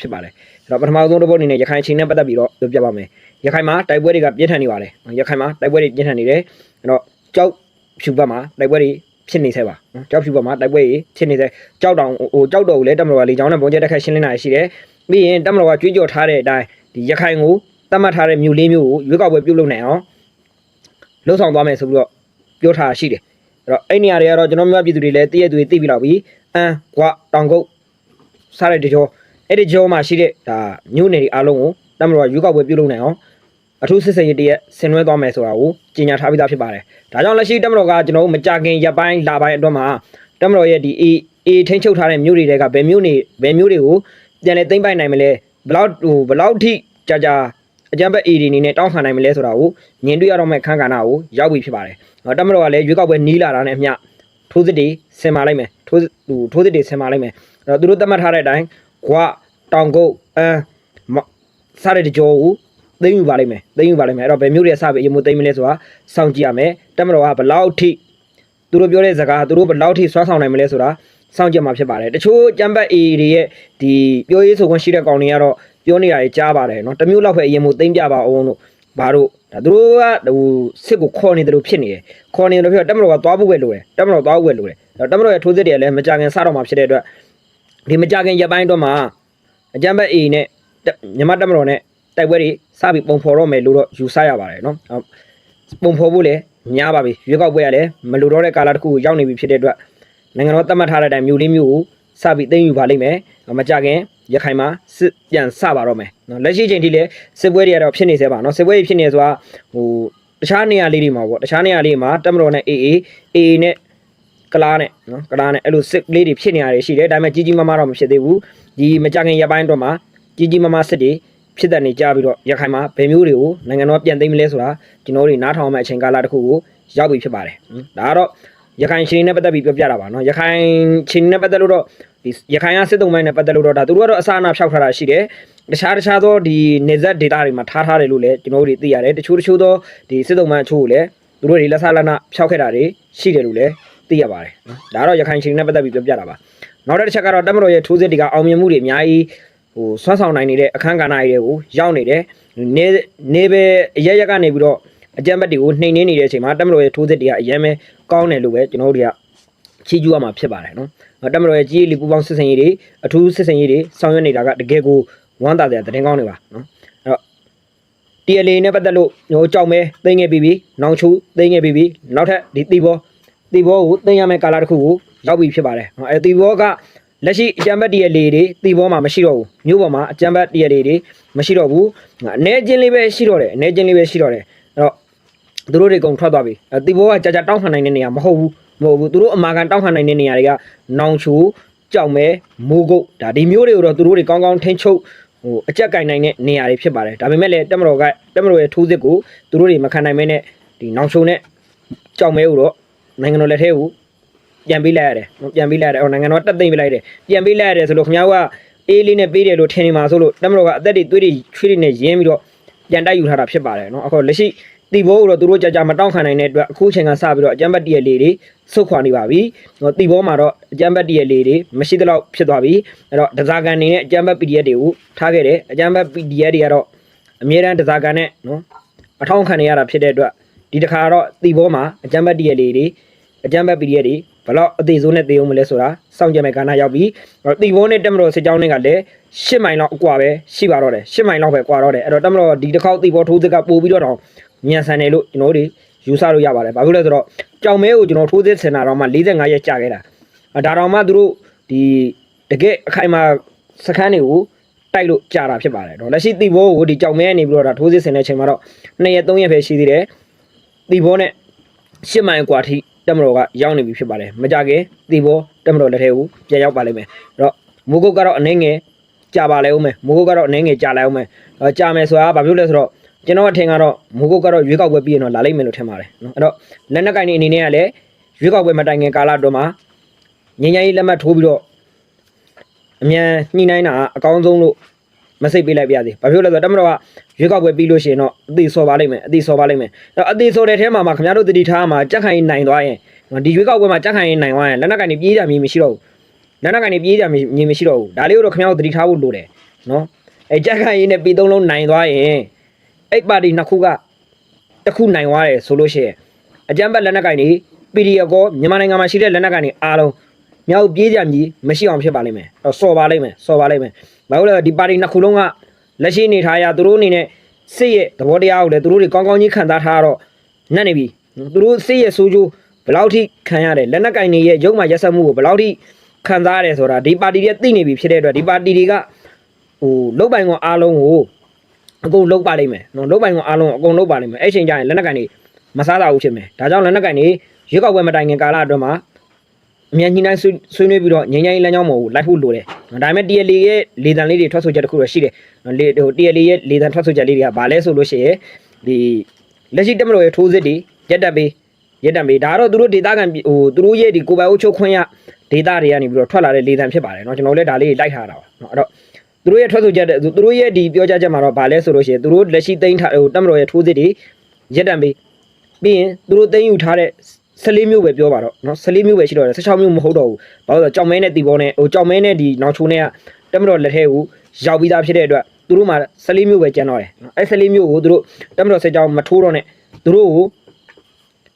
ဖြစ်ပါတယ်အဲ့တော့ပထမဆုံးတစ်ပုတ်အနေနဲ့ရခိုင်ချင်းနဲ့ပတ်သက်ပြီးတော့ပြောပြပါမယ်ရခိုင်မှာတိုက်ပွဲတွေကပြင်းထန်နေပါတယ်ရခိုင်မှာတိုက်ပွဲတွေပြင်းထန်နေတယ်အဲ့တော့ကြောက်ဖြူဘက်မှာတိုက်ပွဲတွေဖြစ်နေဆဲပါနော်ကြောက်ဖြူဘက်မှာတိုက်ပွဲတွေဖြစ်နေဆဲကြောက်တောင်ဟိုကြောက်တော်ကိုလည်းတမတော်ကလေချောင်းနဲ့ပုံကျက်တက်ခတ်ရှင်းလင်းတာရှိတယ်ပြီးရင်တမတော်ကကြွေးကြော်ထားတဲ့အတိုင်းဒီရခိုင်ကိုတတ်မှတ်ထားတဲ့မြို့လေးမျိုးကိုရွေးကောက်ပွဲပြုတ်လုပ်နိုင်အောင်လှုပ်ဆောင်သွားမယ်ဆိုပြီးတော့ပြောထားရှိတယ်အဲ့တော့အဲ့နေရာတွေကတော့ကျွန်တော်မျိုးပြည်သူတွေလည်းတည့်ရသူတွေသိပြီးတော့ပြီအမ်ကွာတောင်ကုတ်စားတဲ့တကြော အဲ့ဒီကြောမှာရှိတဲ့ဒါမြို့နယ်တွေအားလုံးကိုတမတော်ကရွေးကောက်ပွဲပြုတ်လုပ်နိုင်အောင်အထူးစစ်စင်ရေးတရက်ဆင်နွှဲသွားမယ်ဆိုတာကိုကြေညာထားပြီးသားဖြစ်ပါတယ်။ဒါကြောင့်လက်ရှိတမတော်ကကျွန်တော်တို့မကြခင်ရပ်ပိုင်းလာပိုင်းအတွင်းမှာတမတော်ရဲ့ဒီအေးအေးထိန်းချုပ်ထားတဲ့မြို့တွေတဲကဘယ်မြို့နေဘယ်မြို့တွေကိုပြန်လဲသိမ့်ပိုက်နိုင်မလဲဘယ်လောက်ဟိုဘယ်လောက်ထိကြာကြာအကြံဘက်အေဒီအနေနဲ့တောင်းခံနိုင်မလဲဆိုတာကိုမြင်တွေ့ရတော့မဲ့ခန်းကဏ္ဍကိုရောက်ပြီဖြစ်ပါတယ်။ဟောတမတော်ကလည်းရွေးကောက်ပွဲနီးလာတာနဲ့အမျှထိုးစစ်တွေဆင်မာလိုက်မယ်ထိုးစစ်ဟိုထိုးစစ်တွေဆင်မာလိုက်မယ်။အဲ့တော့သူတို့သတ်မှတ်ထားတဲ့အတိုင်း ကွာတောင်ကုတ်အမ်မစားတဲ့ကြောကိုသိမ့်ယူပါလိမ့်မယ်သိမ့်ယူပါလိမ့်မယ်အဲ့တော့ဘယ်မျိုးတွေစပြီးအရင်မို့သိမ့်မလဲဆိုတာစောင့်ကြည့်ရမယ်တမတော်ကဘယ်လောက်ထိသူတို့ပြောတဲ့စကားသူတို့ဘယ်လောက်ထိစွမ်းဆောင်နိုင်မလဲဆိုတာစောင့်ကြည့်မှာဖြစ်ပါတယ်တချို့ကြမ်းပတ်အေတွေရဲ့ဒီပြောရေးဆိုခွင့်ရှိတဲ့ကောင်တွေကတော့ပြောနေတာတွေကြားပါတယ်နော်တမျိုးလောက်ပဲအရင်မို့သိမ့်ပြပါအောင်လို့ဘာလို့ဒါသူတို့ကဟိုစစ်ကိုခေါ်နေတယ်လို့ဖြစ်နေတယ်ခေါ်နေတယ်လို့ဖြစ်တော့တမတော်ကသွားဖို့ပဲလိုတယ်တမတော်သွားဖို့ပဲလိုတယ်အဲ့တော့တမတော်ရဲ့ထိုးစစ်တွေကလည်းမကြခင်စတော့မှာဖြစ်တဲ့အတွက် ဒီမကြခင်ရပ်ပိုင်းတော့မှာအကြမ်းဖက်အေနဲ့တမြန်မာတမတော်နဲ့တိုက်ပွဲတွေစပြီးပုံဖော်တော့မယ်လို့တော့ယူဆရပါတယ်နော်ဟုတ်ပုံဖော်ဖို့လည်းများပါပြီရွေးကောက်ပွဲကလည်းမလိုတော့တဲ့ကာလတစ်ခုကိုရောက်နေပြီဖြစ်တဲ့အတွက်နိုင်ငံတော်သတ်မှတ်ထားတဲ့အတိုင်းမျိုးလေးမျိုးကိုစပြီးသိမ်းယူပါလိမ့်မယ်မကြခင်ရခိုင်မှာစစ်ပြန်စပါတော့မယ်နော်လက်ရှိချိန်ထိလည်းစစ်ပွဲတွေကတော့ဖြစ်နေသေးပါနော်စစ်ပွဲတွေဖြစ်နေဆိုတာဟိုတခြားနေရာလေးတွေမှာပေါ့တခြားနေရာလေးမှာတမတော်နဲ့အေးအေးအေးနဲ့ ကလားနဲ့နော်ကလားနဲ့အဲ့လိုစစ်ကလေးတွေဖြစ်နေရတယ်ရှိတယ်ဒါပေမဲ့ကြီးကြီးမားမားတော့မဖြစ်သေးဘူးဒီမကြခင်ရပိုင်းတော့မှာကြီးကြီးမားမားစစ်တွေဖြစ်တဲ့နေကြပြီးတော့ရခိုင်မှာဘယ်မျိုးတွေကိုနိုင်ငံတော်ပြန်သိမ်းမလဲဆိုတာကျွန်တော်တို့နားထောင်မယ့်အချိန်ကာလတစ်ခုကိုရောက်ပြီဖြစ်ပါတယ်ဒါကတော့ရခိုင်ချင်းနဲ့ပတ်သက်ပြီးပြောပြတာပါနော်ရခိုင်ချင်းနဲ့ပတ်သက်လို့တော့ဒီရခိုင်ကစစ်တုံးပိုင်းနဲ့ပတ်သက်လို့တော့ဒါသူတို့ကတော့အစအနာဖြောက်ထားတာရှိတယ်တခြားတခြားသောဒီနေဆက်ဒေတာတွေမှာထားထားတယ်လို့လည်းကျွန်တော်တို့သိရတယ်တချို့တချို့သောဒီစစ်တုံးပိုင်းအချို့ကိုလည်းသူတို့တွေလက်ဆလက်နဖြောက်ခဲ့တာတွေရှိတယ်လို့လည်း သိရပါတယ်နော်ဒါတော့ရခိုင်ချင်းနဲ့ပတ်သက်ပြီးပြောပြတာပါနောက်တစ်ချက်ကတော့တက်မတော်ရဲ့ထိုးစစ်တွေကအောင်မြင်မှုတွေအများကြီးဟိုဆွမ်းဆောင်နိုင်နေတဲ့အခန်းကဏ္ဍတွေကိုရောက်နေတယ်နေနေပဲအရရက်ကနေပြီးတော့အကြမ်းဖက်တွေကိုနှိမ်နှင်းနေတဲ့အချိန်မှာတက်မတော်ရဲ့ထိုးစစ်တွေကအရင်ပဲကောင်းတယ်လို့ပဲကျွန်တော်တို့တွေကချီးကျူးရမှာဖြစ်ပါတယ်နော်တက်မတော်ရဲ့ကြီးလီပူပေါင်းစစ်စင်ရေးတွေအထူးစစ်စင်ရေးတွေဆောင်ရွက်နေတာကတကယ်ကိုဝမ်းသာတဲ့သတင်းကောင်းတွေပါနော်အဲ့တော့ TLA နဲ့ပတ်သက်လို့ညိုကြောက်မဲသိငယ်ပြီးပြီနောင်ချူသိငယ်ပြီးပြီနောက်ထပ်ဒီတီဘော တီဘောကိုသိရမယ့်ကာလတစ်ခုကိုရောက်ပြီဖြစ်ပါတယ်။အဲတီဘောကလက်ရှိအကြံဘတ် TLA တွေတီဘောမှာမရှိတော့ဘူး။မြို့ပေါ်မှာအကြံဘတ် TLA တွေမရှိတော့ဘူး။အနေချင်းလေးပဲရှိတော့တယ်အနေချင်းလေးပဲရှိတော့တယ်။အဲ့တော့သူတို့တွေကုန်ထွက်သွားပြီ။အဲတီဘောကကြာကြာတောင်းခံနိုင်တဲ့နေရာမဟုတ်ဘူးမဟုတ်ဘူးသူတို့အမာခံတောင်းခံနိုင်တဲ့နေရာတွေကနောင်ချူကြောက်မဲမိုးကုတ်ဒါဒီမျိုးတွေကိုတော့သူတို့တွေကောင်းကောင်းထိန်းချုပ်ဟိုအကြက်ကင်နိုင်တဲ့နေရာတွေဖြစ်ပါတယ်ဒါပေမဲ့လည်းတက်မတော်ကတက်မတော်ရဲ့ထိုးစစ်ကိုသူတို့တွေမခံနိုင်မဲနဲ့ဒီနောင်ချုံနဲ့ကြောက်မဲကိုတော့ နိုင်ငံတော်လက်ထဲကိုပြန်ပေးလိုက်ရတယ်နော်ပြန်ပေးလိုက်ရတယ်အော်နိုင်ငံတော်တက်သိမ့်ပေးလိုက်တယ်ပြန်ပေးလိုက်ရတယ်ဆိုလို့ခင်ဗျားကအေးလေးနဲ့ပေးတယ်လို့ထင်နေမှာဆိုလို့တက်မတော်ကအသက်တွေသွေးတွေချွေးတွေနဲ့ရင်းပြီးတော့ပြန်တိုက်ယူထားတာဖြစ်ပါတယ်နော်အခုလက်ရှိတီဘောကိုတော့သူတို့ကြာကြာမတောင်းခံနိုင်တဲ့အတွက်အခုချိန်ကစပြီးတော့အကြမ်းဖက်တရလေးတွေဆုတ်ခွာနေပါပြီ။ဟိုတီဘောမှာတော့အကြမ်းဖက်တရလေးတွေမရှိသလောက်ဖြစ်သွားပြီ။အဲ့တော့ဒဇာကန်နေနဲ့အကြမ်းဖက် PDF တွေကိုထားခဲ့တယ်။အကြမ်းဖက် PDF တွေကတော့အမြဲတမ်းဒဇာကန်နဲ့နော်အထောက်ခံနေရတာဖြစ်တဲ့အတွက်ဒီတစ်ခါတော့တီဘောမှာအကြမ်းဖက်တရလေးတွေ အကြမ်းဖက် PDF တွေဘလောက်အသေးဆုံးနဲ့သေအောင်မလဲဆိုတာစောင့်ကြမဲ့ကဏ္ဍရောက်ပြီ။အဲ့တော့တီဘောနဲ့တက်မတော်စစ်ကြောင်းတွေကလည်း10မိုင်လောက်အကွာပဲရှိပါတော့တယ်10မိုင်လောက်ပဲကွာတော့တယ်အဲ့တော့တက်မတော်ဒီတစ်ခေါက်တီဘောထိုးစစ်ကပို့ပြီးတော့တော့မြန်ဆန်တယ်လို့ကျွန်တော်တို့ယူဆလို့ရပါတယ်။ဘာဖြစ်လဲဆိုတော့ကြောင်မဲကိုကျွန်တော်ထိုးစစ်ဆင်တာတော့မှ45ရက်ကြာခဲ့တာ။ဒါတော့မှသူတို့ဒီတကယ်အခိုင်အမာစခန်းတွေကိုတိုက်လို့ကြာတာဖြစ်ပါတယ်တော့လက်ရှိတီဘောကိုဒီကြောင်မဲကနေပြီးတော့ဒါထိုးစစ်ဆင်တဲ့အချိန်မှာတော့2ရက်3ရက်ပဲရှိသေးတယ်။တီဘောနဲ့10မိုင်กว่าထိ တက်မတော်ကရောက်နေပြီဖြစ်ပါတယ်။မကြခင်တီဘောတက်မတော်လက်ထဲကိုပြန်ရောက်ပါလိမ့်မယ်။အဲ့တော့မိုးကုတ်ကတော့အနေငယ်ကြာပါလဲဦးမယ်။မိုးကုတ်ကတော့အနေငယ်ကြာလိုက်ဦးမယ်။အဲကြာမယ်ဆိုတာကဘာဖြစ်လဲဆိုတော့ကျွန်တော်အထင်ကတော့မိုးကုတ်ကတော့ရွေးကောက်ပွဲပြီးရင်တော့လာလိမ့်မယ်လို့ထင်ပါတယ်နော်အဲ့တော့လက်နက်ကင်နေအနေနဲ့ကလည်းရွေးကောက်ပွဲမတိုင်ခင်ကာလအတွင်းမှာငញ្ញကြီးလက်မှတ်ထိုးပြီးတော့အမြန်ညှိနှိုင်းတာအကောင်းဆုံးလို့ မစိတ်ပေးလိုက်ပါရစေ။ဘာဖြစ်လို့လဲဆိုတော့တမတော်ကရွေးကောက်ပွဲပြီးလို့ရှိရင်တော့အသေးစော်ပါလိမ့်မယ်အသေးစော်ပါလိမ့်မယ်။အဲ့တော့အသေးစော်တဲ့ထဲမှာမှခင်ဗျားတို့တတိထားမှာကြက်ခိုင်နိုင်သွားရင်ဒီရွေးကောက်ပွဲမှာကြက်ခိုင်နိုင်သွားရင်လက်နက်ကင်နေပြေးကြမြည်မရှိတော့ဘူး။လက်နက်ကင်နေပြေးကြမြည်မရှိတော့ဘူး။ဒါလေးကိုတော့ခင်ဗျားတို့တတိထားဖို့လိုတယ်နော်အဲကြက်ခိုင်ရေးနဲ့ပြည်သုံးလုံးနိုင်သွားရင်အဲ့ပါတီနှစ်ခုကတစ်ခုနိုင်သွားတယ်ဆိုလို့ရှိရင်အကြမ်းဖက်လက်နက်ကင်တွေ PDF ကောမြန်မာနိုင်ငံမှာရှိတဲ့လက်နက်ကင်တွေအားလုံးမြောက်ပြေးကြမြည်မရှိအောင်ဖြစ်ပါလိမ့်မယ်တော့စော်ပါလိမ့်မယ်စော်ပါလိမ့်မယ် ဘာလို့လဲဆိုတော့ဒီပါတီနှစ်ခုလုံးကလက်ရှိအနေထားအရသူတို့အနေနဲ့စစ်ရဲ့သဘောတရားကိုလည်းသူတို့တွေကောင်းကောင်းကြီးခံစားထားတော့နှက်နေပြီသူတို့စစ်ရဲ့ဆိုးကျိုးဘယ်လောက်ထိခံရတယ်လက်နက်ကင်တွေရဲ့ရုပ်မှရက်စက်မှုကိုဘယ်လောက်ထိခံစားရတယ်ဆိုတာဒီပါတီတွေသိနေပြီဖြစ်တဲ့အတွက်ဒီပါတီတွေကဟိုလုတ်ပိုင်ကောင်အားလုံးကိုအကုန်လုတ်ပါလိမ့်မယ်နော်လုတ်ပိုင်ကောင်အားလုံးအကုန်လုတ်ပါလိမ့်မယ်အဲ့ချိန်ကျရင်လက်နက်ကင်တွေမစားတာဘူးဖြစ်မယ်ဒါကြောင့်လက်နက်ကင်တွေရွေးကောက်ပွဲမတိုင်ခင်ကာလအတွင်းမှာ အမြန်ကြီးနိုင်ဆွေးနွေးပြီးတော့ငြိမ်းချမ်းရေးလမ်းကြောင်းပေါ်ကိုလိုက်ဖို့လိုတယ်။ဒါပေမဲ့ TLA ရဲ့လေတံလေးတွေထွက်ဆိုချက်တစ်ခုတော့ရှိတယ်။လေဟို TLA ရဲ့လေတံထွက်ဆိုချက်လေးတွေကဘာလဲဆိုလို့ရှိရင်ဒီလက်ရှိတက်မလို့ရဲ့ထိုးစစ်တွေရက်တက်ပေးရက်တက်ပေးဒါကတော့သူတို့ဒေတာကန်ဟိုသူတို့ရဲ့ဒီကိုပိုင်အုပ်ချုပ်ခွင့်ရဒေတာတွေကနေပြီးတော့ထွက်လာတဲ့လေတံဖြစ်ပါတယ်เนาะကျွန်တော်လည်းဒါလေးလိုက်ထားတာပါเนาะအဲ့တော့သူတို့ရဲ့ထွက်ဆိုချက်သူတို့ရဲ့ဒီပြောကြားချက်မှာတော့ဘာလဲဆိုလို့ရှိရင်သူတို့လက်ရှိသိမ်းထားဟိုတက်မလို့ရဲ့ထိုးစစ်တွေရက်တက်ပေးပြီးရင်သူတို့သိမ်းယူထားတဲ့ 14မျိုးပဲပြောပါတော့เนาะ14မျိုးပဲရှိတော့တယ်16မျိုးမဟုတ်တော့ဘူးဘာလို့လဲဆိုတော့ကြောင်မဲနဲ့တီဘောနဲ့ဟိုကြောင်မဲနဲ့ဒီနောင်ချိုနဲ့ကတက်မတော်လက်ထဲကိုရောက်ပြီးသားဖြစ်တဲ့အတွက်သူတို့မှာ14မျိုးပဲကျန်တော့တယ်เนาะအဲ14မျိုးကိုသူတို့တက်မတော်စစ်ကြောင်းမထိုးတော့နဲ့သူတို့ကို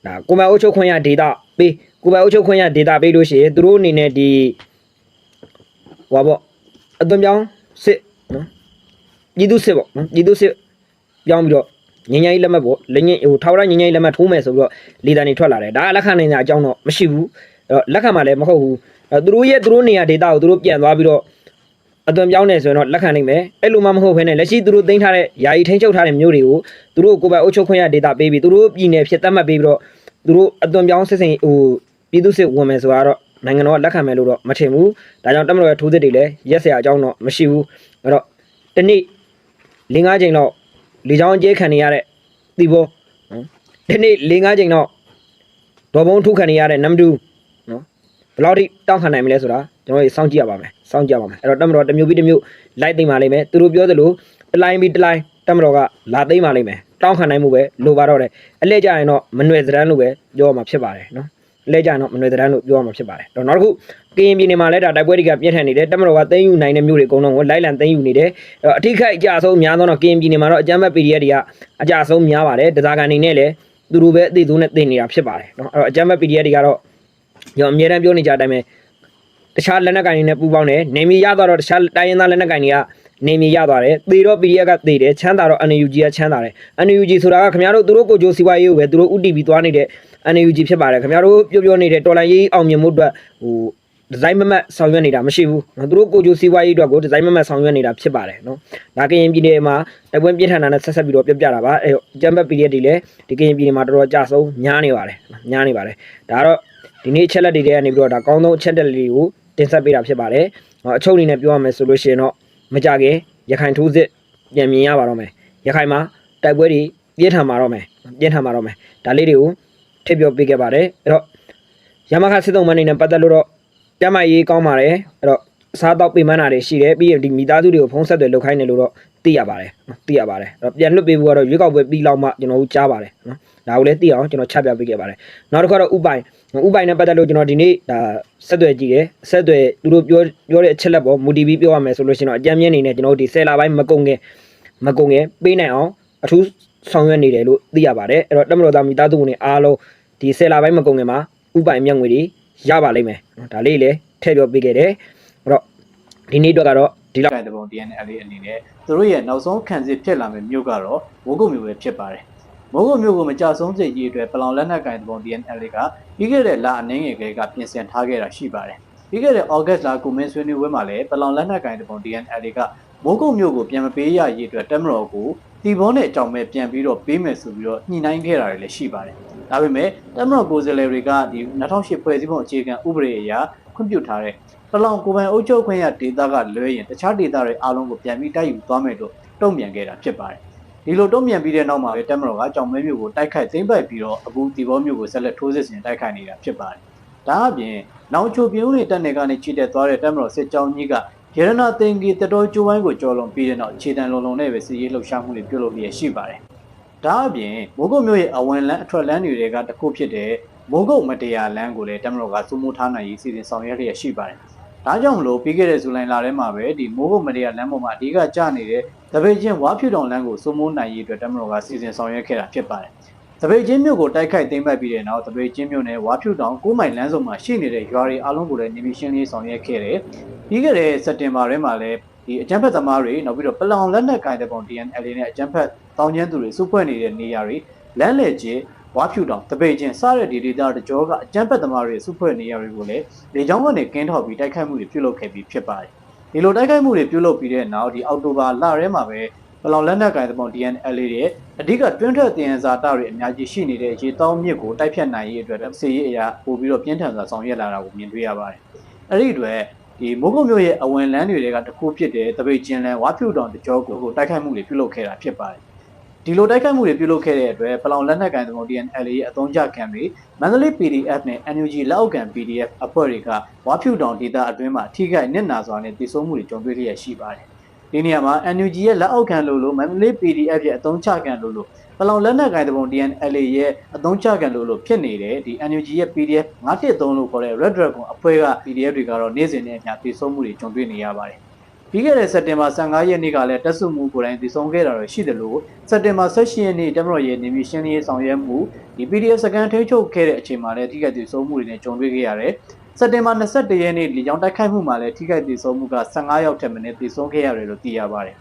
ဒါကိုမိုင်အုပ်ချုပ်ခွင့်ရဒေတာပေးကိုမိုင်အုပ်ချုပ်ခွင့်ရဒေတာပေးလို့ရှိရင်သူတို့အနေနဲ့ဒီဟောပေါ့အသွင်ပြောင်းစစ်နော်ပြည်သူစစ်ပေါ့နော်ပြည်သူစစ်ပြောင်းပြီးတော့ ငញ្ញကြီးလက်မှတ်ပေါ့လက်ညဟိုထောက်ရငញ្ញကြီးလက်မှတ်ထိုးမယ်ဆိုပြီးတော့လေတန်တွေထွက်လာတယ်ဒါကလက်ခံနိုင်တဲ့အကြောင်းတော့မရှိဘူးအဲ့တော့လက်ခံမှလည်းမဟုတ်ဘူးအဲ့တော့သူတို့ရဲ့သူတို့နေရာဒေတာကိုသူတို့ပြန်သွားပြီးတော့အသွင်ပြောင်းနေဆိုရင်တော့လက်ခံနိုင်မယ်အဲ့လိုမှမဟုတ်ဘဲနဲ့လက်ရှိသူတို့သိမ်းထားတဲ့ယာယီထိန်းချုပ်ထားတဲ့မျိုးတွေကိုသူတို့ကိုယ်ပိုင်အုပ်ချုပ်ခွင့်ရဒေတာပေးပြီးသူတို့ပြည်နယ်ဖြစ်သတ်မှတ်ပေးပြီးတော့သူတို့အသွင်ပြောင်းစစ်စင်ဟိုပြည်သူစစ်ဝင်မယ်ဆိုတာတော့နိုင်ငံတော်ကလက်ခံမယ်လို့တော့မထင်ဘူးဒါကြောင့်တက်မတော်ရဲ့ထိုးစစ်တွေလည်းရက်စရာအကြောင်းတော့မရှိဘူးအဲ့တော့တနေ့၄၅ချိန်တော့ လေချောင်းကျဲခံနေရတဲ့တီဘောနော်ဒီနေ့၄၅ချိန်တော့ဒေါ်ဘုံထုခံနေရတဲ့နမ်ဒူနော်ဘယ်လောက်ထိတောင်းခံနိုင်မလဲဆိုတာကျွန်တော်တို့စောင့်ကြည့်ရပါမယ်စောင့်ကြည့်ရပါမယ်အဲ့တော့တက်မတော်တစ်မျိုးပြီးတစ်မျိုးလိုက်သိမ်းပါလိမ့်မယ်သူတို့ပြောသလိုတလိုင်းပြီးတလိုင်းတက်မတော်ကလာသိမ်းပါလိမ့်မယ်တောင်းခံနိုင်မှုပဲလိုပါတော့တယ်အလဲကြရင်တော့မနှွယ်စရန်လို့ပဲပြောရမှာဖြစ်ပါတယ်နော်လဲကြရင်တော့မနှွယ်စရန်လို့ပြောရမှာဖြစ်ပါတယ်တော့နောက်တစ်ခု ကရင်ပြည်နယ်မှာလည်းဒါတိုက်ပွဲတွေကပြင်းထန်နေတယ်တက်မတော်ကသိမ်းယူနိုင်တဲ့မျိုးတွေအကုန်လုံးကိုလိုက်လံသိမ်းယူနေတယ်အဲ့တော့အထိခိုက်အကြအဆုံးများသောတော့ကရင်ပြည်နယ်မှာတော့အကြမ်းဖက် PDF တွေကအကြအဆုံးများပါတယ်ဒဇာကန်နေနဲ့လည်းသူတို့ပဲအသေးဆုံးနဲ့သိနေတာဖြစ်ပါတယ်နော်အဲ့တော့အကြမ်းဖက် PDF တွေကတော့ကျွန်တော်အများတမ်းပြောနေကြတဲ့အတိုင်းပဲတခြားလက်နက်ကိုင်တွေနဲ့ပူးပေါင်းတယ်နေမီရသွားတော့တခြားတိုင်းရင်းသားလက်နက်ကိုင်တွေကနေမီရသွားတယ်သေတော့ PDF ကသေတယ်ချမ်းသာတော့ NUG ကချမ်းသာတယ် NUG ဆိုတာကခင်ဗျားတို့သူတို့ကိုကြိုးစီပွားရေးကိုပဲသူတို့ဥတီပြီးသွားနေတဲ့ NUG ဖြစ်ပါတယ်ခင်ဗျားတို့ပြောပြောနေတဲ့တော်လိုင်းရေးအောင်မြင်မှုအတွက်ဟို ဒီဇိုင်းမမတ်ဆောင်ရွက်နေတာမရှိဘူးနော်သူတို့ကိုကြိုးစီးပွားရေးအတွက်ကိုဒီဇိုင်းမမတ်ဆောင်ရွက်နေတာဖြစ်ပါတယ်နော်ဒါကရင်ပြည်နယ်မှာတိုက်ပွဲပြင်းထန်တာနဲ့ဆက်ဆက်ပြီးတော့ပြပြတာပါအဲကျမ်းပတ်ပီရက်တွေလည်းဒီကရင်ပြည်နယ်မှာတော်တော်ကြဆုံးညားနေပါတယ်ညားနေပါတယ်ဒါကတော့ဒီနေ့အချက်လက်တွေထဲကနေပြီးတော့ဒါကောင်းဆုံးအချက်လက်တွေကိုတင်ဆက်ပေးတာဖြစ်ပါတယ်နော်အချုပ်အနေနဲ့ပြောရမယ်ဆိုလို့ရှိရင်တော့မကြခင်ရခိုင်ထိုးစစ်ပြန်မြင်ရပါတော့မယ်ရခိုင်မှာတိုက်ပွဲတွေပြင်းထန်ပါတော့မယ်ပြင်းထန်ပါတော့မယ်ဒါလေးတွေကိုထည့်ပြောပေးခဲ့ပါတယ်အဲ့တော့ရမခစစ်တုံးမန်းနေနဲ့ပတ်သက်လို့တော့ ကျမရေးကောင်းပါတယ်အဲ့တော့အစားတော့ပြင်ပန်းတာတွေရှိတယ်ပြီးရင်ဒီမိသားစုတွေကိုဖုံးဆက်တွေလုပ်ခိုင်းတယ်လို့တော့သိရပါတယ်နော်သိရပါတယ်အဲ့တော့ပြန်လွတ်ပေးဖို့ကတော့ရွေးကောက်ပွဲပြီးလောက်မှကျွန်တော်တို့ကြားပါတယ်နော်ဒါကိုလည်းသိအောင်ကျွန်တော်ချပြပေးခဲ့ပါတယ်နောက်တစ်ခါတော့ဥပိုင်ဥပိုင်နဲ့ပတ်သက်လို့ကျွန်တော်ဒီနေ့ဒါဆက်သွယ်ကြည့်တယ်ဆက်သွယ်သူတို့ပြောပြောတဲ့အချက်လက်ပေါ်မူတီဗီပြောရမယ်ဆိုလို့ရှိရင်တော့အကြမ်းမြင့်အနေနဲ့ကျွန်တော်တို့ဒီ10လပိုင်းမကုန်ခင်မကုန်ခင်ပေးနိုင်အောင်အထူးဆောင်ရွက်နေတယ်လို့သိရပါတယ်အဲ့တော့တမတော်သားမိသားစုဝင်တွေအားလုံးဒီ10လပိုင်းမကုန်ခင်မှာဥပိုင်မြတ်ငွေတွေ ရပါလိမ့်မယ်နော်ဒါလေးလည်းထည့်ပြောပေးခဲ့တယ်အဲ့တော့ဒီနေ့အတွက်ကတော့ဒီလောက်ကိုင်တပုံ DNL လေးအနေနဲ့သူတို့ရဲ့နောက်ဆုံးခံစစ်ဖြစ်လာမယ့်မြို့ကတော့မိုးကုတ်မြို့ပဲဖြစ်ပါတယ်။မိုးကုတ်မြို့ကိုမကြဆုံးစိတ်ကြီးအတွက်ပလောင်လက်နက်ကိုင်တပုံ DNL လေးကပြီးခဲ့တဲ့လအနှင်းငယ်ကလေးကပြင်ဆင်ထားခဲ့တာရှိပါတယ်။ပြီးခဲ့တဲ့ August လကုမင်းဆွေးနွေးပွဲမှာလည်းပလောင်လက်နက်ကိုင်တပုံ DNL လေးကမိုးကုတ်မြို့ကိုပြန်မပေးရရေးအတွက်တက်မတော်ကိုတီဘောနဲ့အကြောင်းမဲ့ပြန်ပြီးတော့ပေးမယ်ဆိုပြီးတော့ညှိနှိုင်းခဲ့တာတွေလည်းရှိပါတယ်။ ဒါပေမဲ့တက်မတော်ကိုယ်စားလှယ်တွေကဒီ2008ဖွဲ့စည်းပုံအခြေခံဥပဒေအရခွင့်ပြုထားတဲ့ပလောင်ကိုယ်ပိုင်အုပ်ချုပ်ခွင့်ရဒေတာကလွဲရင်တခြားဒေတာတွေအားလုံးကိုပြန်ပြီးတိုက်ယူသွားမယ်လို့တုံ့ပြန်ခဲ့တာဖြစ်ပါတယ်။ဒီလိုတုံ့ပြန်ပြီးတဲ့နောက်မှာပဲတက်မတော်ကကြောင်မဲမျိုးကိုတိုက်ခိုက်သိမ်းပိုက်ပြီးတော့အခုဒီဘောမျိုးကိုဆက်လက်ထိုးစစ်ဆင်တိုက်ခိုက်နေတာဖြစ်ပါတယ်။ဒါအပြင်နောင်ချိုပြင်းဦးနေတက်နေကနေချီတက်သွားတဲ့တက်မတော်စစ်ကြောင်းကြီးကရရနာသိင်္ဂီတတော်ကျိုးဝိုင်းကိုကြော်လွန်ပြီးတဲ့နောက်ခြေတံလုံးလုံးနဲ့ပဲစီရေးလှုပ်ရှားမှုတွေပြုလုပ်လျက်ရှိပါတယ်။ ဒါအပြင်မိုးကုတ်မျိုးရဲ့အဝင်လန်းအထွက်လန်းတွေကတစ်ခုဖြစ်တဲ့မိုးကုတ်မတရားလန်းကိုလည်းတက်မတော်ကစိုးမိုးထားနိုင်ရေးစီစဉ်ဆောင်ရွက်လျက်ရှိပါတယ်။ဒါကြောင့်မလို့ပြီးခဲ့တဲ့ဇူလိုင်လထဲမှာပဲဒီမိုးကုတ်မရေယာလမ်းပေါ်မှာအဓိကကျနေတဲ့တပိတ်ချင်းဝါဖြူတောင်လမ်းကိုစိုးမိုးနိုင်ရေးအတွက်တမတော်ကစီစဉ်ဆောင်ရွက်ခဲ့တာဖြစ်ပါတယ်။တပိတ်ချင်းမြို့ကိုတိုက်ခိုက်သိမ်းပိုက်ပြီးတဲ့နောက်တပိတ်ချင်းမြို့နယ်ဝါဖြူတောင်9မိုင်လမ်းစုံမှာရှိနေတဲ့ရွာတွေအလုံးကိုလည်းနေမီရှင်းလေးဆောင်ရွက်ခဲ့တယ်။ပြီးခဲ့တဲ့စက်တင်ဘာထဲမှာလည်း ဒီအကြမ်းဖက်သမားတွေနောက်ပြီးတော့ပလောင်လက်နက်ကိုင်တဲ့ပုံ DNL နဲ့အကြမ်းဖက်တောင်းကျမ်းသူတွေစုဖွဲ့နေတဲ့နေရာတွေလမ်းလေကျင်းဝါဖြူတောင်တပိတ်ချင်းစတဲ့ဒီဒေတာတကြောကအကြမ်းဖက်သမားတွေစုဖွဲ့နေရာတွေကိုလည်းလေကြောင်းကနေကင်းထောက်ပြီးတိုက်ခိုက်မှုတွေပြုလုပ်ခဲ့ပြီးဖြစ်ပါတယ်ဒီလိုတိုက်ခိုက်မှုတွေပြုလုပ်ပြီးတဲ့နောက်ဒီအောက်တိုဘာလထဲမှာပဲပလောင်လက်နက်ကိုင်တဲ့ပုံ DNL ရဲ့အဓိကတွင်းထွက်တင်ရစာတာတွေအများကြီးရှိနေတဲ့ရေတောင်းမြစ်ကိုတိုက်ဖြတ်နိုင်ရေးအတွက်စီရေးအရာပို့ပြီးတော့ပြင်းထန်စွာဆောင်ရွက်လာတာကိုမြင်တွေ့ရပါတယ်အဲ့ဒီအတွက် ဒီမိုးကုတ်မြို့ရဲ့အဝင်လန်းတွေကတခုဖြစ်တဲ့တပိတ်ချင်းလန်းဝါဖြူတောင်တကြောကိုတိုက်ခိုက်မှုတွေပြုလုပ်ခဲ့တာဖြစ်ပါတယ်ဒီလိုတိုက်ခိုက်မှုတွေပြုလုပ်ခဲ့တဲ့အတွက်ပလောင်လက်နက်ကိုင်သမုံ DNL ရဲ့အသုံးချကံတွေမန္တလေး PDF နဲ့ NUG လက်အောက်ခံ PDF အဖွဲ့တွေကဝါဖြူတောင်ဒေသအတွင်းမှာအထိခိုက်နစ်နာစွာနဲ့တည်ဆုံမှုတွေကြုံတွေ့ရရှိပါတယ်ဒီနေရာမှာ NUG ရဲ့လက်အောက်ခံလို့လို့မန္တလေး PDF ရဲ့အသုံးချကံလို့လို့ ပလောင်လက်နက်ကိုင်သမုံ DNL ရဲ့အသုံးချကံလို့လို့ဖြစ်နေတဲ့ဒီ NUG ရဲ့ PDF 913လို့ခေါ်တဲ့ Red Dragon အဖွဲ့က PDF တွေကတော့နေ့စဉ်နဲ့အမျှတည်ဆုံမှုတွေကြုံတွေ့နေရပါတယ်ပြီးခဲ့တဲ့စက်တင်ဘာ15ရက်နေ့ကလည်းတက်ဆုမှုကိုယ်တိုင်တည်ဆုံခဲ့တာတော့ရှိတယ်လို့စက်တင်ဘာ18ရက်နေ့တမတော်ရဲ့နေမီရှင်းရေးဆောင်ရွက်မှုဒီ PDF စကန်ထိန်းချုပ်ခဲ့တဲ့အချိန်မှာလည်းထိခိုက်တည်ဆုံမှုတွေနဲ့ကြုံတွေ့ခဲ့ရတယ်စက်တင်ဘာ21ရက်နေ့လေကြောင်းတိုက်ခိုက်မှုမှာလည်းထိခိုက်တည်ဆုံမှုက15ရောက်ထက်မနည်းတည်ဆုံခဲ့ရတယ်လို့သိရပါတယ်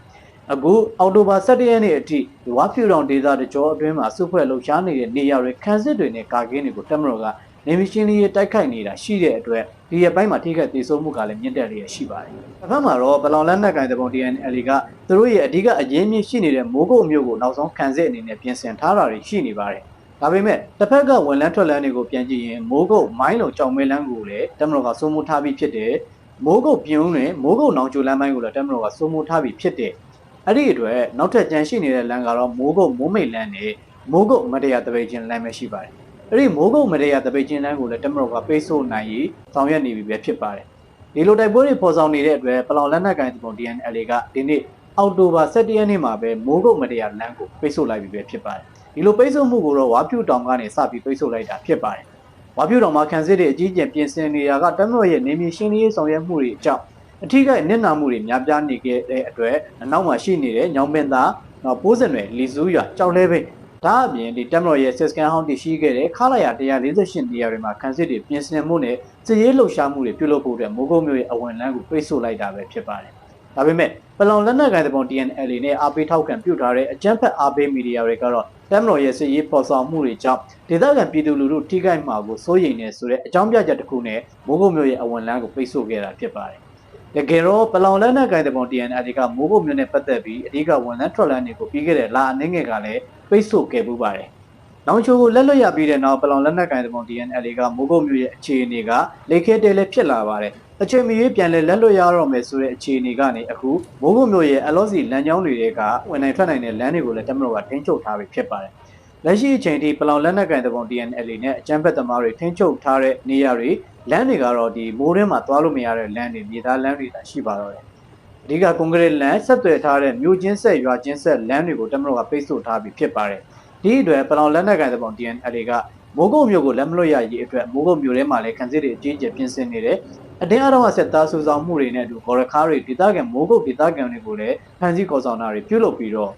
အခုအောက်တိုဘာ17ရက်နေ့အထိဝါဖြူတောင်ဒေသတကြောအတွင်းမှာစုဖွဲ့လှုပ်ရှားနေတဲ့နေရာတွေခန်းစစ်တွေနဲ့ကာကင်းတွေကိုတမတော်ကနေမီရှင်းလေးတိုက်ခိုက်နေတာရှိတဲ့အတွက်ဒီရက်ပိုင်းမှာထိခိုက်ဒေဆုံးမှုကလည်းမြင့်တက်လျက်ရှိပါတယ်။တစ်ဖက်မှာတော့ပလောင်လက်နက်ကိုင်တဲ့ပုံ DNL ကသူတို့ရဲ့အဓိကအရင်းမြစ်ရှိနေတဲ့မိုးကုတ်မျိုးကိုနောက်ဆုံးခံစစ်အနေနဲ့ပြင်ဆင်ထားတာတွေရှိနေပါတယ်။ဒါပေမဲ့တစ်ဖက်ကဝန်လန်းထွက်လန်းတွေကိုပြန်ကြည့်ရင်မိုးကုတ်မိုင်းလုံကြောင်မဲလန်းကိုလည်းတမတော်ကစိုးမိုးထားပြီးဖြစ်တယ်။မိုးကုတ်ပြင်းဦးနဲ့မိုးကုတ်နောင်ကျိုလမ်းပိုင်းကိုလည်းတမတော်ကစိုးမိုးထားပြီးဖြစ်တယ်။ အဲ့ဒီအတွက်နောက်ထပ်ကြန့်ရှိနေတဲ့လမ်းကတော့မိုးကုတ်မိုးမိတ်လမ်းနဲ့မိုးကုတ်မတရားတပိတ်ချင်းလမ်းပဲရှိပါတယ်။အဲ့ဒီမိုးကုတ်မတရားတပိတ်ချင်းလမ်းကိုလည်းတမတော်ကပေးဆို့နိုင်ရေးဆောင်ရွက်နေပြီပဲဖြစ်ပါတယ်။ဒီလိုတိုက်ပွဲတွေပေါ်ဆောင်နေတဲ့အတွက်ပလောင်လက်နက်ကိုင်ပုံ DNL ကဒီနေ့အောက်တိုဘာ17ရက်နေ့မှာပဲမိုးကုတ်မတရားလမ်းကိုပိတ်ဆို့လိုက်ပြီပဲဖြစ်ပါတယ်။ဒီလိုပိတ်ဆို့မှုကိုတော့ဝါဖြူတောင်ကနေစပြီးပိတ်ဆို့လိုက်တာဖြစ်ပါတယ်။ဝါဖြူတောင်မှာခံစစ်တွေအကြီးအကျယ်ပြင်ဆင်နေတာကတမတော်ရဲ့နေမြေရှင်းလင်းရေးဆောင်ရွက်မှုတွေအကြောင်း အထူးကနစ်နာမှုတွေများပြားနေခဲ့တဲ့အတွက်နောက်မှာရှိနေတဲ့ညောင်ပင်သားနောက်ပိုးစံတွေလီဇူးရွာကြောက်လဲပိတ်ဒါအပြင်ဒီတက်မတော်ရဲ့စစ်စကန်ဟောင်းတည်ရှိခဲ့တဲ့ခလာရ148နေရာတွေမှာခန်းစစ်တွေပြင်ဆင်မှုနဲ့စစ်ရေးလှုပ်ရှားမှုတွေပြုလုပ်ဖို့အတွက်မိုးကုတ်မျိုးရဲ့အဝင်လန်းကိုပိတ်ဆို့လိုက်တာပဲဖြစ်ပါတယ်။ဒါပေမဲ့ပလောင်လက်နက်ကိုင်တဲ့ပုံ DNL နဲ့အားပေးထောက်ခံပြုထားတဲ့အကြမ်းဖက်အားပေးမီဒီယာတွေကတော့တက်မတော်ရဲ့စစ်ရေးပေါ်ဆောင်မှုတွေကြောင့်ဒေသခံပြည်သူလူထုထိခိုက်မှာကိုစိုးရိမ်နေဆိုတဲ့အကြောင်းပြချက်တစ်ခုနဲ့မိုးကုတ်မျိုးရဲ့အဝင်လန်းကိုပိတ်ဆို့ခဲ့တာဖြစ်ပါတယ်။ တကယ်တော့ပလောင်လက်နက်ကိုင်တဲ့ပုံ DNL ကမိုးကုတ်မျိုးနဲ့ပတ်သက်ပြီးအဓိကဝန်လန်းထွက်လန်းတွေကိုပြီးခဲ့တဲ့လာအနေငယ်ကလည်းပိတ်ဆို့ခဲ့ပူပါတယ်။နောင်ချိုကိုလက်လွတ်ရပြီးတဲ့နောက်ပလောင်လက်နက်ကိုင်တဲ့ပုံ DNL ကမိုးကုတ်မျိုးရဲ့အခြေအနေကလေခဲတဲလည်းဖြစ်လာပါတယ်။အချိန်မရွေးပြန်လဲလက်လွတ်ရတော့မယ်ဆိုတဲ့အခြေအနေကနေအခုမိုးကုတ်မျိုးရဲ့အလောစီလမ်းကြောင်းတွေကဝင်နိုင်ထွက်နိုင်တဲ့လမ်းတွေကိုလည်းတမလို့ကထိန်းချုပ်ထားပြီးဖြစ်ပါတယ်။လက်ရှိအချိန်ထိပလောင်လက်နက်ကိုင်တဲ့ပုံ DNL နဲ့အကြမ်းဖက်သမားတွေထိန်းချုပ်ထားတဲ့နေရာတွေ လမ်းတွေကတော့ဒီမိုးထဲမှာသွားလို့မရတဲ့လမ်းတွေမြေသားလမ်းတွေသာရှိပါတော့တယ်။အဓိကကွန်ကရစ်လမ်းဆက်သွယ်ထားတဲ့မြို့ချင်းဆက်ရွာချင်းဆက်လမ်းတွေကိုတမလို့ကပိတ်ဆို့ထားပြီးဖြစ်ပါတယ်။ဒီအတွက်ပလောင်လက်နက်ကိုင်တဲ့ပုံ DNL ကမိုးကုတ်မြို့ကိုလက်မလွတ်ရရေးအတွက်မိုးကုတ်မြို့ထဲမှာလည်းခံစစ်တွေအကြီးအကျယ်ပြင်ဆင်နေတယ်အတင်းအဓမ္မဆက်သားဆူဆောင်မှုတွေနဲ့အတူဂေါ်ရခါတွေဒေသခံမိုးကုတ်ဒေသခံတွေကိုလည်းဖမ်းဆီးခေါ်ဆောင်တာတွေပြုလုပ်ပြီးတော့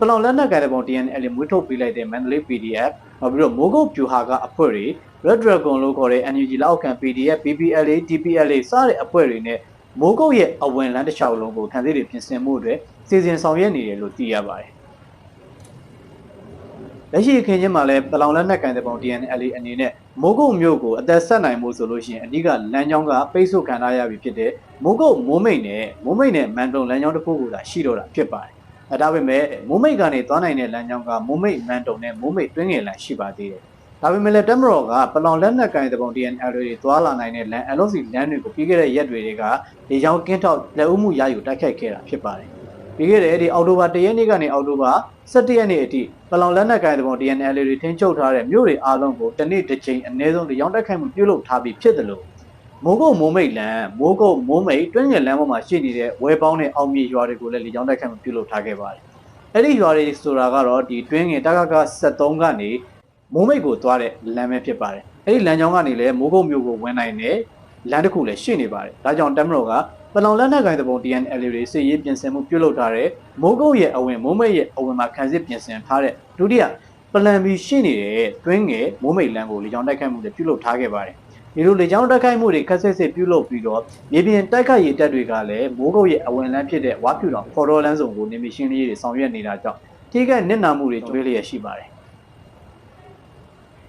ပလောင်လက်နက်ကိုင်တဲ့ပုံ DNL မွေးထုတ်ပေးလိုက်တဲ့ Mandalay PDF နောက်ပြီးတော့မိုးကုတ်ပြူဟာကအဖွဲ့တွေ Red Dragon လို့ခေါ်တဲ့ NUG လက်အောက်ခံ PDF BPLA DPLA စတဲ့အဖွဲ့တွေနဲ့မိုးကုတ်ရဲ့အဝင်လန်းတစ်လျှောက်လုံးကိုခံစစ်တွေပြင်ဆင်မှုတွေစီစဉ်ဆောင်ရွက်နေတယ်လို့သိရပါတယ်လက်ရှိအခင်းချင်းမှာလည်းပလောင်လက်နက်ကန်တဲ့ပုံ DNL အနေနဲ့မိုးကုတ်မြို့ကိုအသက်ဆက်နိုင်မှုဆိုလို့ရှိရင်အဓိကလမ်းကြောင်းကပိတ်ဆို့ခံထားရပြီဖြစ်တဲ့မိုးကုတ်မိုးမိတ်နဲ့မိုးမိတ်နဲ့မန်တုံလမ်းကြောင်းတစ်ခုကိုသာရှိတော့တာဖြစ်ပါတယ်။အဲဒါပေမဲ့မိုးမိတ်ကနေသွားနိုင်တဲ့လမ်းကြောင်းကမိုးမိတ်မန်တုံနဲ့မိုးမိတ်တွင်းငယ်လမ်းရှိပါသေးတယ်။ ဒါပေမဲ့လည်းတက်မတော်ကပလောင်လက်နက်ကန်တဲ့ပုံ DNL တွေသွားလာနိုင်တဲ့လမ်း LOC လမ်းတွေကိုပြီးခဲ့တဲ့ရက်တွေကလေကြောင်းကင်းထောက်လက်ဦးမှုရယူတိုက်ခိုက်ခဲ့တာဖြစ်ပါတယ်။ပြီးခဲ့တဲ့ဒီအောက်တိုဘာ၁ရက်နေ့ကနေအောက်တိုဘာ17ရက်နေ့အထိပလောင်လက်နက်ကိုင်တဲ့ပုံ DNL တွေထင်းချုပ်ထားတဲ့မြို့တွေအားလုံးကိုတစ်နေ့တစ်ချိန်အနည်းဆုံးရောင်းတိုက်ခိုက်မှုပြုလုပ်ထားပြီးဖြစ်တယ်လို့မိုးကုတ်မိုးမိတ်လန်မိုးကုတ်မိုးမိတ်တွင်းငယ်လမ်းပေါ်မှာရှိနေတဲ့ဝဲပေါင်းတဲ့အောင်မြေရွာတွေကိုလည်းလေကြောင်းတိုက်ခိုက်မှုပြုလုပ်ထားခဲ့ပါတယ်။အဲ့ဒီရွာတွေဆိုတာကတော့ဒီတွင်းငယ်တကက73ကနေ မိုးမိတ်ကိုသွားတဲ့လမ်းပဲဖြစ်ပါတယ်။အဲ့ဒီလမ်းကြောင်းကနေလည်းမိုးကုတ်မြို့ကိုဝင်နိုင်တယ်လမ်းတစ်ခုလည်းရှိနေပါတယ်ဒါကြောင့်တက်မတော်ကပလောင်လက်နက်ကင်တပုံ TNL တွေစစ်ရေးပြင်ဆင်မှုပြုလုပ်ထားတဲ့မိုးကုတ်ရဲ့အဝင်မိုးမိတ်ရဲ့အဝင်မှာခံစစ်ပြင်ဆင်ထားတဲ့ဒုတိယပလန်ဘီရှိနေတဲ့တွင်းငယ်မိုးမိတ်လမ်းကိုလေကြောင်းတိုက်ခိုက်မှုတွေပြုလုပ်ထားခဲ့ပါတယ်ဒီလိုလေကြောင်းတိုက်ခိုက်မှုတွေခက်ဆစ်ဆစ်ပြုလုပ်ပြီးတော့မြေပြင်တိုက်ခိုက်ရေးတပ်တွေကလည်းမိုးကုတ်ရဲ့အဝင်လမ်းဖြစ်တဲ့ဝါဖြူတော်ဖော်တော်လမ်းဆောင်ကိုနေမရှင်းလေးတွေဆောင်ရွက်နေတာကြောင့်ထိခိုက်နစ်နာမှုတွေကျွေးလျက်ရှိပါတယ်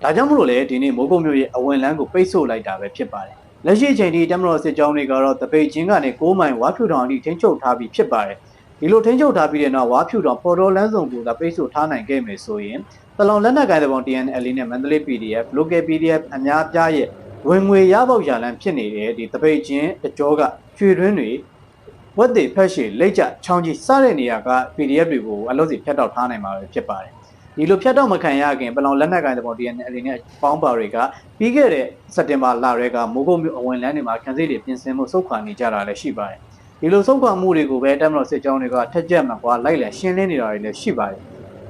ဒါကြောင့်မလို့လေဒီနေ့မိုးကုတ်မြို့ရဲ့အဝင်လမ်းကိုပိတ်ဆို့လိုက်တာပဲဖြစ်ပါတယ်လက်ရှိအချိန်ထိတမတော်စစ်ကြောင်းတွေကတော့တပိတ်ချင်းကနေ6မိုင်ဝါဖြူတော်အထိထိန်းချုပ်ထားပြီးဖြစ်ပါတယ်ဒီလိုထိန်းချုပ်ထားပြီးတဲ့နောက်ဝါဖြူတော်ဖော်တော်လမ်းဆောင်ကိုသာပိတ်ဆို့ထားနိုင်ခဲ့မယ်ဆိုရင်ပလောင်လက်နက်ကိုင်တဲ့ပုံ TNL နဲ့မန္တလေး PDF local PDF အများအပြားရဲ့ဝင်ငွေရပေါက်ရလမ်းဖြစ်နေတဲ့ဒီတပိတ်ချင်းအကျော်ကရွှေတွင်းတွေဝက်တွေဖက်ရှိလက်ကျချောင်းကြီးစတဲ့နေရာက PDF တွေကိုအလို့စီဖျက်တောက်ထားနိုင်မှာပဲဖြစ်ပါတယ် ဒီလိုဖျက်တောက်မခံရခင်ပလောင်လက်နက်ကိုင်တဲ့ပုံ TNL နဲ့ပေါင်းပါတွေကပြီးခဲ့တဲ့စက်တင်ဘာလရဲကမိုးကုတ်မြို့အဝင်လမ်းတွေမှာခံစစ်တွေပြင်ဆင်မှုစုတ်ခွာနေကြတာလည်းရှိပါတယ်ဒီလိုစုတ်ခွာမှုတွေကိုပဲတက်မလို့စစ်ကြောင်းတွေကထက်ကြက်မှာကွာလိုက်လံရှင်းလင်းနေတာတွေလည်းရှိပါတယ်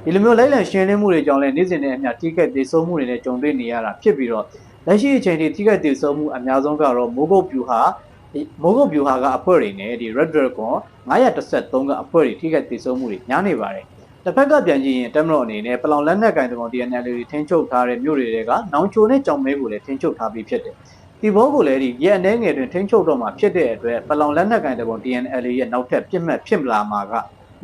ဒီလိုမျိုးလိုက်လံရှင်းလင်းမှုတွေကြောင့်လည်းနေ့စဉ်နဲ့အမျှထိခိုက်ဒေဆုံးမှုတွေနဲ့ကြုံတွေ့နေရတာဖြစ်ပြီးတော့လက်ရှိအချိန်ထိထိခိုက်ဒေဆုံးမှုအများဆုံးကတော့မိုးကုတ်ပြူဟာမိုးကုတ်ပြူဟာကအဖွဲ့တွေနဲ့ဒီ Red Dragon 933ကအဖွဲ့တွေထိခိုက်ဒေဆုံးမှုတွေများနေပါတယ် တစ်ဖက်ကပြန်ကြည့်ရင်တက်မလို့အနေနဲ့ပလောင်လက်နက်ကင်တကောင် TNL တွေထင်းချုပ်ထားတဲ့မြို့တွေကနောင်ချိုနဲ့ကြောင်မဲကိုလည်းထင်းချုပ်ထားပြီးဖြစ်တယ်ဒီဘောကိုလည်းဒီရက်အနေငယ်တွင်ထင်းချုပ်တော့မှာဖြစ်တဲ့အတွက်ပလောင်လက်နက်ကင်တကောင် TNL ရဲ့နောက်ထပ်ပြစ်မှတ်ဖြစ်လာမှာက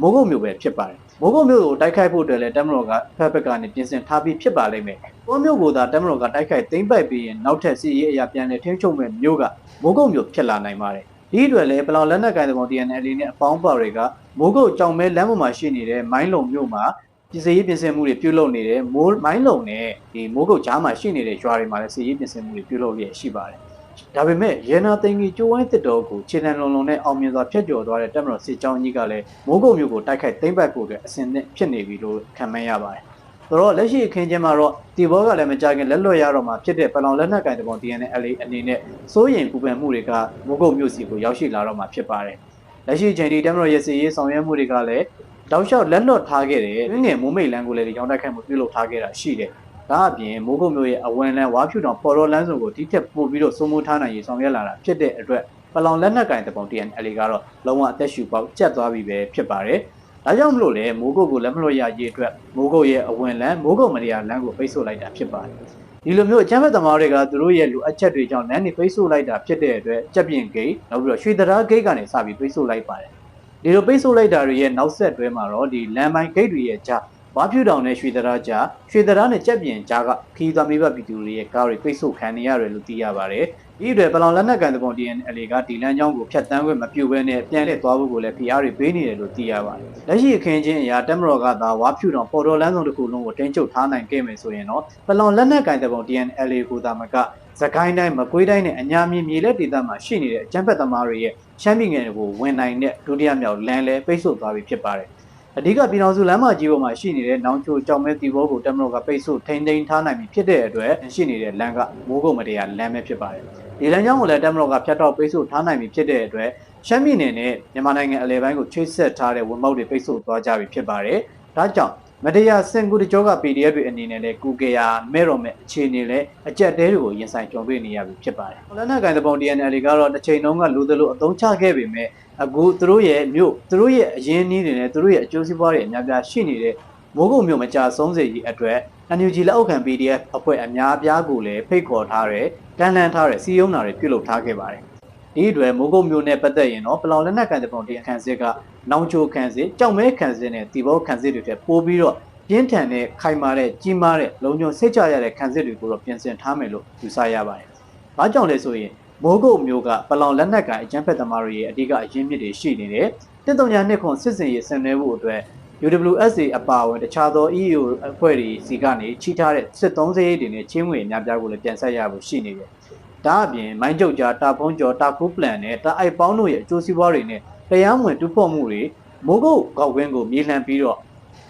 မိုးကုတ်မြို့ပဲဖြစ်ပါတယ်မိုးကုတ်မြို့ကိုတိုက်ခိုက်ဖို့အတွက်လည်းတက်မတော်ကဖက်ဖက်ကနေပြင်ဆင်ထားပြီးဖြစ်ပါလိမ့်မယ်။ကိုမြို့ကိုသာတက်မတော်ကတိုက်ခိုက်သိမ်းပိုက်ပြီးရင်နောက်ထပ်စီရေးအရာပြန်လည်ထိန်းချုပ်မဲ့မြို့ကမိုးကုတ်မြို့ဖြစ်လာနိုင်ပါတယ်။ဒီအတွက်လည်းပလောင်လက်နက်ကိုင်တဲ့ကောင် TNL နဲ့အပေါင်းပါတွေက မိုးကုတ်ကြောင်မဲလမ်းပေါ်မှာရှိနေတဲ့မိုင်းလုံမြို့မှာပြည်စရေးပြင်ဆင်မှုတွေပြုလုပ်နေတယ်မိုးမိုင်းလုံနဲ့ဒီမိုးကုတ်ကြားမှာရှိနေတဲ့ရွာတွေမှာလည်းစီရေးပြင်ဆင်မှုတွေပြုလုပ်ရရှိပါတယ်။ဒါပေမဲ့ရေနာသိန်းကြီးကျိုးဝိုင်းတစ်တော်ကိုခြေတံလုံးလုံးနဲ့အောင်မြင်စွာဖျက်ကျော်သွားတဲ့တက်မတော်စစ်ကြောင်းကြီးကလည်းမိုးကုတ်မြို့ကိုတိုက်ခိုက်သိမ်းပိုက်ဖို့အတွက်အစဉ်သင့်ဖြစ်နေပြီလို့ခံမှန်းရပါတယ်။ဆိုတော့လက်ရှိအခင်းချင်းမှာတော့ဒီဘောကလည်းမကြခင်လက်လွတ်ရတော့မှာဖြစ်တဲ့ပလောင်လက်နက်ကင်တပုံ DNL အနေနဲ့စိုးရိမ်ပူပန်မှုတွေကမိုးကုတ်မြို့စီကိုရောက်ရှိလာတော့မှာဖြစ်ပါတယ်။ လက်ရှိအချိန်ဒီတက်မတော်ရဲ့စီရေးဆောင်ရွက်မှုတွေကလည်းတောက်လျှောက်လက်လွတ်ထားခဲ့တယ်။ငယ်မိုးမိတ်လန်းကိုလည်းရောင်းတိုက်ခိုက်မှုပြုလုပ်ထားခဲ့တာရှိတယ်။ဒါအပြင်မိုးကုတ်မျိုးရဲ့အဝင်လန်းဝါဖြူတောင်ပေါ်တော်လန်းစုံကိုဒီထက်ပိုပြီးတော့စိုးမိုးထားနိုင်ရေးဆောင်ရွက်လာတာဖြစ်တဲ့အတွက်ပလောင်လက်နက်ကင်တပုံ TNL ကတော့လုံးဝအသက်ရှူပေါက်ကျက်သွားပြီပဲဖြစ်ပါတယ်။ဒါကြောင့်မလို့လေမိုးကုတ်ကိုလက်မလွတ်ရရေးအတွက်မိုးကုတ်ရဲ့အဝင်လန်းမိုးကုတ်မရလန်းကိုပိတ်ဆို့လိုက်တာဖြစ်ပါတယ်။ ဒီလိုမျိုးအချမ်းဘက်သမားတွေကသူတို့ရဲ့လူအချက်တွေကြောင့်လမ်းတွေပိတ်ဆို့လိုက်တာဖြစ်တဲ့အတွက်ကြက်ပြင်ဂိတ်နောက်ပြီးတော့ရွှေတရာဂိတ်ကနေစပြီးပိတ်ဆို့လိုက်ပါတယ်။ဒီလိုပိတ်ဆို့လိုက်တာတွေရဲ့နောက်ဆက်တွဲမှာတော့ဒီလမ်းပိုင်းဂိတ်တွေရဲ့ကြား ဘာဖြူတောင်နဲ့ရွှေတရာကြားရွှေတရာနဲ့ကြက်ပြင်ကြားကခီးသွားမိဘပြည်သူတွေရဲ့ကားတွေပိတ်ဆို့ခံနေရတယ်လို့သိရပါတယ်။ဒီအတွက်ပလောင်လက်နက်ကန်တပုံ DNL ကဒီလမ်းကြောင်းကိုဖျက်ဆီးခွင့်မပြုဘဲနဲ့ပြန်လှည့်သွားဖို့ကိုလည်း PR တွေပေးနေတယ်လို့သိရပါတယ်။လက်ရှိအခင်းချင်းအရာတက်မတော်ကသာဝါဖြူတောင်ပေါ်တော်လမ်းဆောင်တစ်ခုလုံးကိုတင်းကျုပ်ထားနိုင်ခဲ့မယ်ဆိုရင်တော့ပလောင်လက်နက်ကန်တပုံ DNL ကိုသာမကစကိုင်းတိုင်းမကွေးတိုင်းနဲ့အညာမြေမြေလက်ဒေသမှာရှိနေတဲ့အကြမ်းဖက်သမားတွေရဲ့ရှမ်းပြည်နယ်ကိုဝင်နိုင်တဲ့ဒုတိယမြောက်လမ်းလဲပိတ်ဆို့သွားပြီဖြစ်ပါတယ်။ အဓိကပြည်တော်စုလမ်းမကြီးပေါ်မှာရှိနေတဲ့နောင်ချိုကြောင်မဲတီဘောကိုတက်မလို့ကပိတ်ဆို့ထိန်းသိမ်းထားနိုင်ပြီဖြစ်တဲ့အတွက်ရှိနေတဲ့လမ်းကမိုးကုတ်မတရားလမ်းပဲဖြစ်ပါတယ်။ဒီလမ်းကြောင်းကိုလည်းတက်မလို့ကဖြတ်တော့ပိတ်ဆို့ထားနိုင်ပြီဖြစ်တဲ့အတွက်ရှမ်းပြည်နယ်နဲ့မြန်မာနိုင်ငံအလဲပိုင်းကိုချိတ်ဆက်ထားတဲ့ဝန်မောက်တွေပိတ်ဆို့သွားကြပြီဖြစ်ပါတယ်။ဒါကြောင့် မတရားစင်ကူတကြောက PDF တွေအနေနဲ့လည်းကုကေယာမဲ့တော်မဲ့အခြေအနေနဲ့အကြက်တဲတွေကိုရင်ဆိုင်ကြုံတွေ့နေရပြီဖြစ်ပါတယ်။လက်နက်ကန်တပုံ DNL ကတော့တစ်ချိန်လုံးကလူသလိုအသုံးချခဲ့ပေမဲ့အခုသူတို့ရဲ့မြို့သူတို့ရဲ့အရင်းအနှီးတွေနဲ့သူတို့ရဲ့အကျိုးစီးပွားတွေအများပြားရှိနေတဲ့မိုးကုတ်မြို့မကြဆုံးစေကြီးအတွက် NUG လက်အောက်ခံ PDF အဖွဲ့အများအပြားကိုလည်းဖိတ်ခေါ်ထားတဲ့တန်လှန်ထားတဲ့စီယုံနာတွေပြုလုပ်ထားခဲ့ပါတယ်။ ဒီအတွက်မိုးကုတ်မြို့နဲ့ပတ်သက်ရင်တော့ပလောင်လက်နက်ကန်တပုံဒီအခန်းစစ်ကနောင်ချိုခန်းစစ်ကြောက်မဲခန်းစစ်နဲ့တီဘောခန်းစစ်တွေထက်ပိုပြီးတော့ပြင်းထန်တဲ့ခိုင်မာတဲ့ကြီးမားတဲ့လုံခြုံစိတ်ချရတဲ့ခန်းစစ်တွေကိုတော့ပြင်ဆင်ထားမယ်လို့ယူဆရပါတယ်။ဘာကြောင့်လဲဆိုရင်မိုးကုတ်မျိုးကပလောင်လက်နက်ကန်အကြမ်းဖက်သမားတွေရဲ့အဓိကအရင်းမြစ်တွေရှိနေတယ်။တစ်တုံညာနှစ်ခွန်စစ်စင်ရေးဆင်နွှဲဖို့အတွက် UWSA အပါအဝင်တခြားသော EU အဖွဲ့တွေစီကနေချိထားတဲ့စစ်သုံးစရိတ်တွေနဲ့ချင်းငွေအများပြားကိုလည်းပြန်ဆက်ရဖို့ရှိနေတယ်။ ဒါအပြင်မိုင်းကျုပ်ကြားတာဖုံးကျော်တာကူးပလန်နဲ့တာအိုက်ပေါင်းတို့ရဲ့အကျိုးစီးပွားတွေနဲ့တရားမဝင်တူးဖော်မှုတွေမိုးကုတ်ကောက်ကွင်းကိုမြေလှန်ပြီးတော့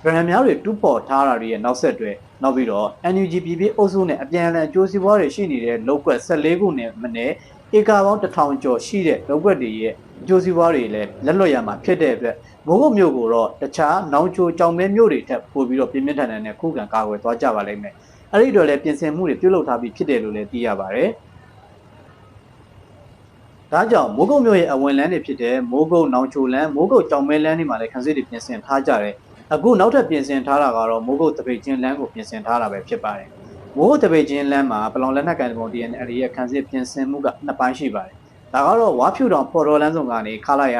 ဗရန်များတွေတူးဖော်ထားတာတွေရဲ့နောက်ဆက်တွဲနောက်ပြီးတော့ NUG ပြည်ပြည်အုပ်စုနဲ့အပြန်အလှန်အကျိုးစီးပွားတွေရှိနေတဲ့လောက်ကွက်14ခုနဲ့မနေ့ဧကပေါင်း1000ကျော်ရှိတဲ့လောက်ကွက်တွေရဲ့အကျိုးစီးပွားတွေလည်းလက်လွတ်ရမှာဖြစ်တဲ့အတွက်မိုးကုတ်မြို့ကိုတော့တခြားနောင်ချိုကြောင်မဲမြို့တွေထက်ပိုပြီးတော့ပြင်းပြထန်ထန်နဲ့ခုခံကာကွယ်သွားကြပါလိမ့်မယ်။အဲ့ဒီတော့လည်းပြင်ဆင်မှုတွေပြုလုပ်ထားပြီးဖြစ်တယ်လို့လည်းသိရပါတယ်။ ဒါကြောင့်မိုးကုတ်မြို့ရဲ့အဝင်လန်းတွေဖြစ်တဲ့မိုးကုတ်နောင်ချိုလန်းမိုးကုတ်ကြောင်မဲလန်းတွေမှာလည်းခန်းစစ်တွေပြင်ဆင်ထားကြတယ်အခုနောက်ထပ်ပြင်ဆင်ထားတာကတော့မိုးကုတ်တပိတ်ချင်းလန်းကိုပြင်ဆင်ထားတာပဲဖြစ်ပါတယ်မိုးကုတ်တပိတ်ချင်းလန်းမှာပလောင်လက်နက်ကန်တပုံ DNL ရဲ့ခန်းစစ်ပြင်ဆင်မှုကနှစ်ပိုင်းရှိပါတယ်ဒါကတော့ဝါဖြူတောင်ဖော်တော်လန်းဆောင်ကနေခလာရ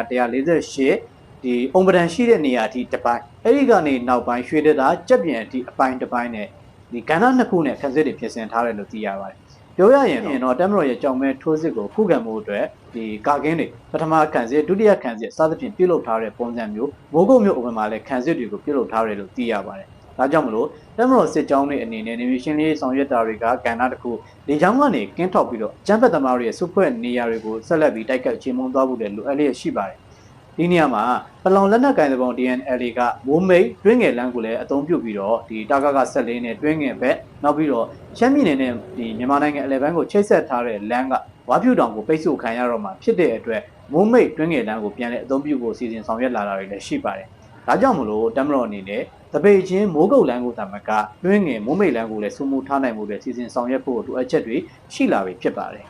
148ဒီအုံပဒံရှိတဲ့နေရာအထိတစ်ပိုင်းအဲ့ဒီကနေနောက်ပိုင်းရွှေတက်တာကြက်ပြန်အထိအပိုင်းတစ်ပိုင်းနဲ့ဒီကဏ္ဍနှစ်ခုနဲ့ခန်းစစ်တွေပြင်ဆင်ထားတယ်လို့သိရပါတယ် ပြောရရင်တော့တက်မတော်ရဲ့ကြောင်မဲထိုးစစ်ကိုခုခံမှုအတွက်ဒီကာကင်းတွေပထမခံစစ်ဒုတိယခံစစ်စသဖြင့်ပြုလုပ်ထားတဲ့ပုံစံမျိုးမိုးကုတ်မျိုးအဝင်မှာလည်းခံစစ်တွေကိုပြုလုပ်ထားတယ်လို့သိရပါတယ်။ဒါကြောင့်မလို့တက်မတော်စစ်ကြောင်းတွေအနေနဲ့နေမီရှင်းလေးဆောင်ရွက်တာတွေကကဏ္ဍတစ်ခုဒီကြောင်းကနေကင်းထောက်ပြီးတော့ကျန်းဖက်သမားတွေရဲ့စုဖွဲ့နေရာတွေကိုဆက်လက်ပြီးတိုက်ခတ်ချေမှုန်းသွားဖို့လည်းလိုအပ်လျက်ရှိပါတယ်။ ဒီနေရာမှာပလောင်လက်နက်ကင်တဲ့ပုံ DNL ကမိုးမိတ်တွင်းငယ်လမ်းကိုလည်းအသုံးပြုပြီးတော့ဒီတာကကဆက်လေးနဲ့တွင်းငယ်ဘက်နောက်ပြီးတော့ရှမ်းပြည်နယ်နဲ့ဒီမြန်မာနိုင်ငံအလဲပိုင်းကိုချိတ်ဆက်ထားတဲ့လမ်းကဝါပြူတောင်ကိုပိတ်ဆို့ခံရတော့မှဖြစ်တဲ့အတွက်မိုးမိတ်တွင်းငယ်လမ်းကိုပြန်လည်အသုံးပြုဖို့စီစဉ်ဆောင်ရွက်လာတာတွေလည်းရှိပါတယ်။ဒါကြောင့်မလို့တမတော်အနေနဲ့တပိတ်ချင်းမိုးကုတ်လမ်းကိုတမကတွင်းငယ်မိုးမိတ်လမ်းကိုလည်းစုမှုထားနိုင်မှုတွေစီစဉ်ဆောင်ရွက်ဖို့လိုအပ်ချက်တွေရှိလာပြီဖြစ်ပါတယ်။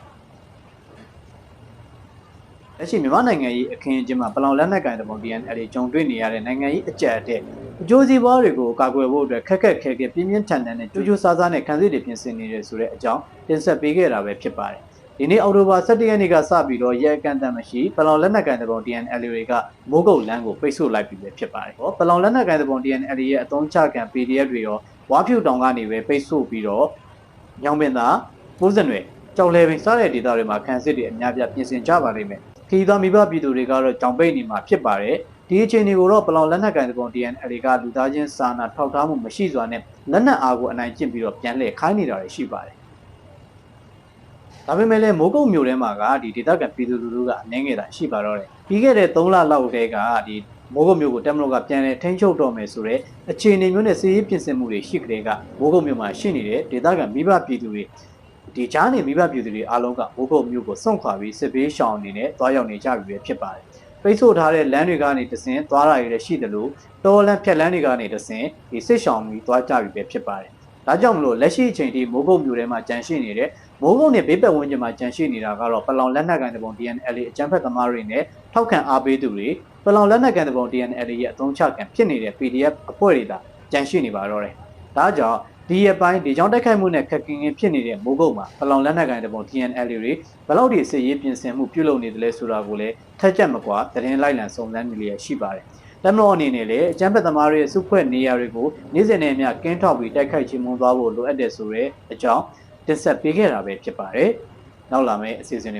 လက်ရှိမြန်မာနိုင်ငံရေးအခင်းအကျင်းမှာပလောင်လက်နက်ကိုင်တပုံ DNL ကြုံတွေ့နေရတဲ့နိုင်ငံရေးအကြက်အတဲ့အကျိုးစီးပွားတွေကိုကာကွယ်ဖို့အတွက်ခက်ခက်ခဲခဲပြင်းပြင်းထန်ထန်နဲ့ကြိုးကြိုးစားစားနဲ့ခံစစ်တွေပြင်ဆင်နေတယ်ဆိုတဲ့အကြောင်းတင်ဆက်ပေးခဲ့တာပဲဖြစ်ပါတယ်။ဒီနေ့အောက်တိုဘာ17ရက်နေ့ကစပြီးတော့ရဲအကန့်အသတ်မရှိပလောင်လက်နက်ကိုင်တပုံ DNL တွေကမိုးကုတ်လမ်းကိုပိတ်ဆို့လိုက်ပြီပဲဖြစ်ပါတယ်။ဟောပလောင်လက်နက်ကိုင်တပုံ DNL ရဲ့အသုံးချခံ PDF တွေရောဝါဖြူတောင်ကနေပဲပိတ်ဆို့ပြီးတော့ညောင်ပင်သာပိုးစံတွေကြောက်လဲပင်စားတဲ့ဒေသတွေမှာခံစစ်တွေအများပြပြင်ဆင်ကြပါလိမ့်မယ်။ ခီးသားမိဘပြည်သူတွေကတော့ကြောင်ပိတ်နေမှာဖြစ်ပါတယ်။ဒီအခြေအနေကိုတော့ပလောင်လက်နက်ကိုင်တပုံ DNL ကလူသားချင်းစာနာထောက်ထားမှုမရှိစွာနဲ့လက်နက်အားကိုအနိုင်ကျင့်ပြီးတော့ပြန်လှည့်ခိုင်းနေတာတွေရှိပါတယ်။ဒါပေမဲ့လည်းမိုးကုတ်မြို့ထဲမှာကဒီဒေသခံပြည်သူလူထုကအနှင်းငယ်တာရှိပါတော့တယ်။ပြီးခဲ့တဲ့3လလောက်တည်းကဒီမိုးကုတ်မြို့ကိုတက်မလို့ကပြန်လဲထိန်းချုပ်တော့မယ်ဆိုတော့အခြေအနေမျိုးနဲ့စီးရေးပြင်ဆင်မှုတွေရှိကြတဲ့ကမိုးကုတ်မြို့မှာရှိနေတဲ့ဒေသခံမိဘပြည်သူတွေ ဒီကြားနေမိဘပြည်သူတွေအားလုံးကမိုးကုတ်မြို့ကိုစွန့်ခွာပြီးစစ်ဘေးရှောင်အနေနဲ့တွားရောက်နေကြပြီပဲဖြစ်ပါတယ်။ပိတ်ဆို့ထားတဲ့လမ်းတွေကနေတဆင်သွားတာရည်ရှိတယ်လို့တော်လန်ဖြတ်လမ်းတွေကနေတဆင်ဒီစစ်ရှောင်ပြီးသွားကြပြီပဲဖြစ်ပါတယ်။ဒါကြောင့်မလို့လက်ရှိအချိန်ထိမိုးကုတ်မြို့ထဲမှာကြန့်ရှိနေတဲ့မိုးကုတ်နဲ့ဘေးပတ်ဝန်းကျင်မှာကြန့်ရှိနေတာကတော့ပလောင်လက်နက်ကန်တပုံ DNL အကြမ်းဖက်သမားတွေနဲ့ထောက်ခံအားပေးသူတွေပလောင်လက်နက်ကန်တပုံ DNL ရဲ့အသုံးချခံဖြစ်နေတဲ့ PDF အဖွဲ့တွေသာကြန့်ရှိနေပါတော့တယ်။ဒါကြောင့်ဒီရပိုင်းဒီကြောင့်တိုက်ခိုက်မှုနဲ့ခက်ခင်ခင်ဖြစ်နေတဲ့မိုးကုတ်မှာပလောင်လက်နက်ကိုင်တပုံ TNL တွေဘယ်လောက်ဒီစစ်ရေးပြင်ဆင်မှုပြုလုပ်နေတယ်လဲဆိုတာကိုလည်းထက်ချက်မကွာသတင်းလိုက်လံစုံစမ်းနေလျက်ရှိပါတယ်။တမတော်အနေနဲ့လည်းအကြမ်းဖက်သမားတွေရဲ့စုဖွဲ့နေရာတွေကိုနေ့စဉ်နဲ့အမျှကင်းထောက်ပြီးတိုက်ခိုက်ချေမှုန်းသွားဖို့လိုအပ်တယ်ဆိုတဲ့အကြောင်းတင်ဆက်ပေးခဲ့တာပဲဖြစ်ပါတယ်။နောက်လာမယ့်အစီအစဉ်တွေ